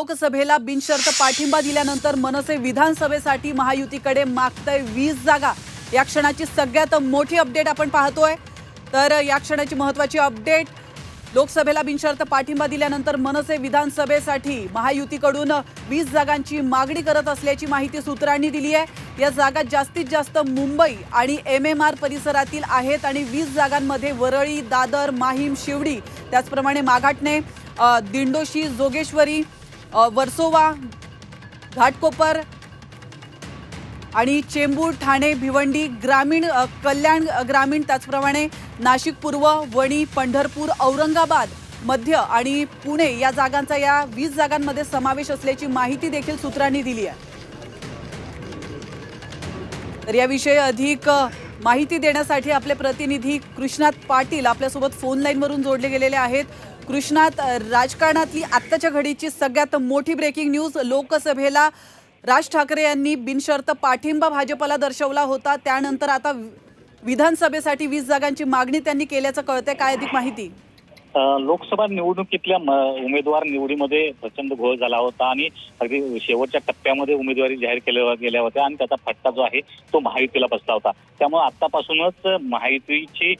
लोकसभेला बिनशर्त पाठिंबा दिल्यानंतर मनसे विधानसभेसाठी महायुतीकडे मागतंय वीस जागा. या क्षणाची सगळ्यात मोठी अपडेट आपण पाहतोय. तर या क्षणाची महत्वाची अपडेट लोकसभेला बिनशर्त पाठिंबा दिल्यानंतर मनसे विधानसभेसाठी महायुतीकडून वीस जागांची मागणी करत असल्याची माहिती सूत्रांनी दिली आहे. या जागा जास्तीत जास्त मुंबई आणि एम एम आर परिसरातील आहेत आणि वीस जागांमध्ये वरळी दादर माहीम शिवडी त्याचप्रमाणे माघाटणे दिंडोशी जोगेश्वरी वर्सोवा घाटकोपर आणि चेंबूर ठाणे भिवंडी ग्रामीण कल्याण ग्रामीण त्याचप्रमाणे नाशिक पूर्व वणी पंढरपूर औरंगाबाद मध्य आणि पुणे या जागांचा या वीस जागांमध्ये समावेश असल्याची माहिती देखील सूत्रांनी दिली आहे. तर याविषयी अधिक माहिती देण्यासाठी आपले प्रतिनिधी कृष्णात पाटील आपल्यासोबत फोन लाईनवरून जोडले गेलेले आहेत. कृष्णात राजकारणातली आत्ताच्या घडीची सगळ्यात मोठी ब्रेकिंग न्यूज लोकसभेला राज ठाकरे यांनी बिनशर्त पाठिंबा भाजपला दर्शवला होता. त्यानंतर आता विधानसभेसाठी वीस जागांची मागणी त्यांनी केल्याचं कळतंय. काय अधिक माहिती? लोकसभा निवडणुकीतल्या म- उमेदवार निवडीमध्ये प्रचंड घोळ झाला होता आणि अगदी शेवटच्या टप्प्यामध्ये उमेदवारी जाहीर केल्या गेल्या होत्या आणि त्याचा फटका जो आहे तो महायुतीला बसला होता. त्यामुळे आतापासूनच महायुतीची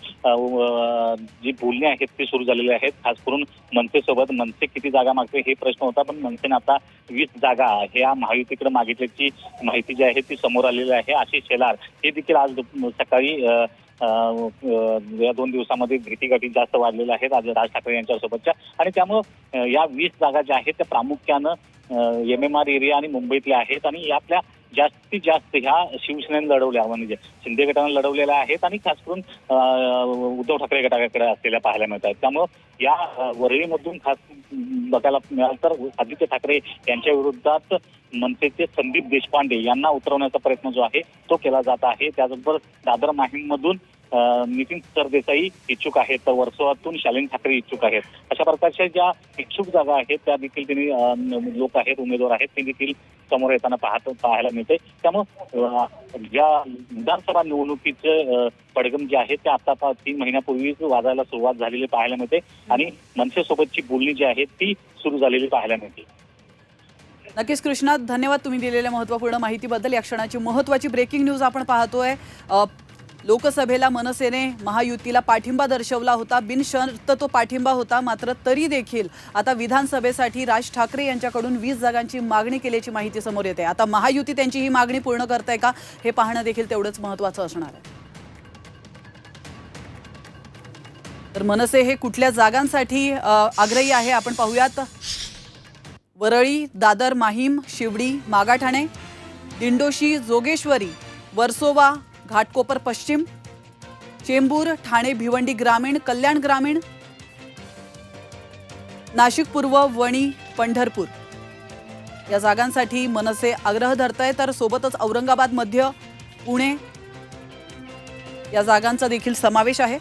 जी बोलणी आहेत ती सुरू झालेली आहेत. खास करून मनसेसोबत मनसे किती जागा मागते हे प्रश्न होता पण मनसेने आता वीस जागा ह्या महायुतीकडे मागितल्याची माहिती जी आहे ती समोर आलेली आहे. आशिष शेलार हे देखील आज सकाळी या दोन दिवसामध्ये भेटीगाठी जास्त वाढलेल्या आहेत आज राज ठाकरे यांच्यासोबतच्या. आणि त्यामुळं या वीस जागा ज्या आहेत त्या प्रामुख्यानं एम एम आर एरिया आणि मुंबईतल्या आहेत. आणि यातल्या जास्तीत जास्त ह्या शिवसेनेनं लढवल्या म्हणजे शिंदे गटाने लढवलेल्या आहेत आणि खास करून उद्धव ठाकरे गटाकडे असलेल्या पाहायला मिळत आहेत त्यामुळं या वरळीमधून खास बघायला मिळाल तर आदित्य ठाकरे यांच्या विरोधात मनसेचे संदीप देशपांडे यांना उतरवण्याचा प्रयत्न जो आहे तो केला जात आहे. त्याचबरोबर दादर माहीममधून नितीन सरदेसाई इच्छुक आहेत. तर वर्सोवातून शालीन ठाकरे इच्छुक आहेत. अशा प्रकारच्या ज्या इच्छुक जागा आहेत त्या देखील त्यांनी लोक आहेत उमेदवार आहेत ते देखील समोर येताना पाहत पाहायला मिळते. त्यामुळं ज्या विधानसभा निवडणुकीचं पडगम जे आहे ते आता पा- तीन महिन्यापूर्वीच वाजायला सुरुवात झालेली पाहायला मिळते. आणि मनसेसोबतची बोलणी जी आहे ती सुरू झालेली पाहायला मिळते. नक्कीच कृष्णात धन्यवाद तुम्ही दिलेल्या महत्त्वपूर्ण माहितीबद्दल. या क्षणाची महत्त्वाची ब्रेकिंग न्यूज आपण पाहतोय. लोकसभेला मनसेने महायुतीला पाठिंबा दर्शवला होता. बिनशर्त तो पाठिंबा होता मात्र तरी देखील आता विधानसभेसाठी राज ठाकरे यांच्याकडून वीस जागांची मागणी केल्याची माहिती समोर येते. आता महायुती त्यांची ही मागणी पूर्ण करताय का? हे पाहणं देखील तेवढंच महत्त्वाचं असणार आहे. तर मनसे हे कुठल्या जागांसाठी आग्रही आहे आपण पाहूयात. वरळी दादर माहीम शिवडी मागाठाणे दिंडोशी जोगेश्वरी वर्सोवा घाटकोपर पश्चिम चेंबूर ठाणे भिवंडी ग्रामीण कल्याण ग्रामीण नाशिक पूर्व वणी पंढरपूर. या जागांसाठी मनसे आग्रह धरत आहे तर सोबतच औरंगाबाद मध्य पुणे या जागांचा देखील समावेश आहे.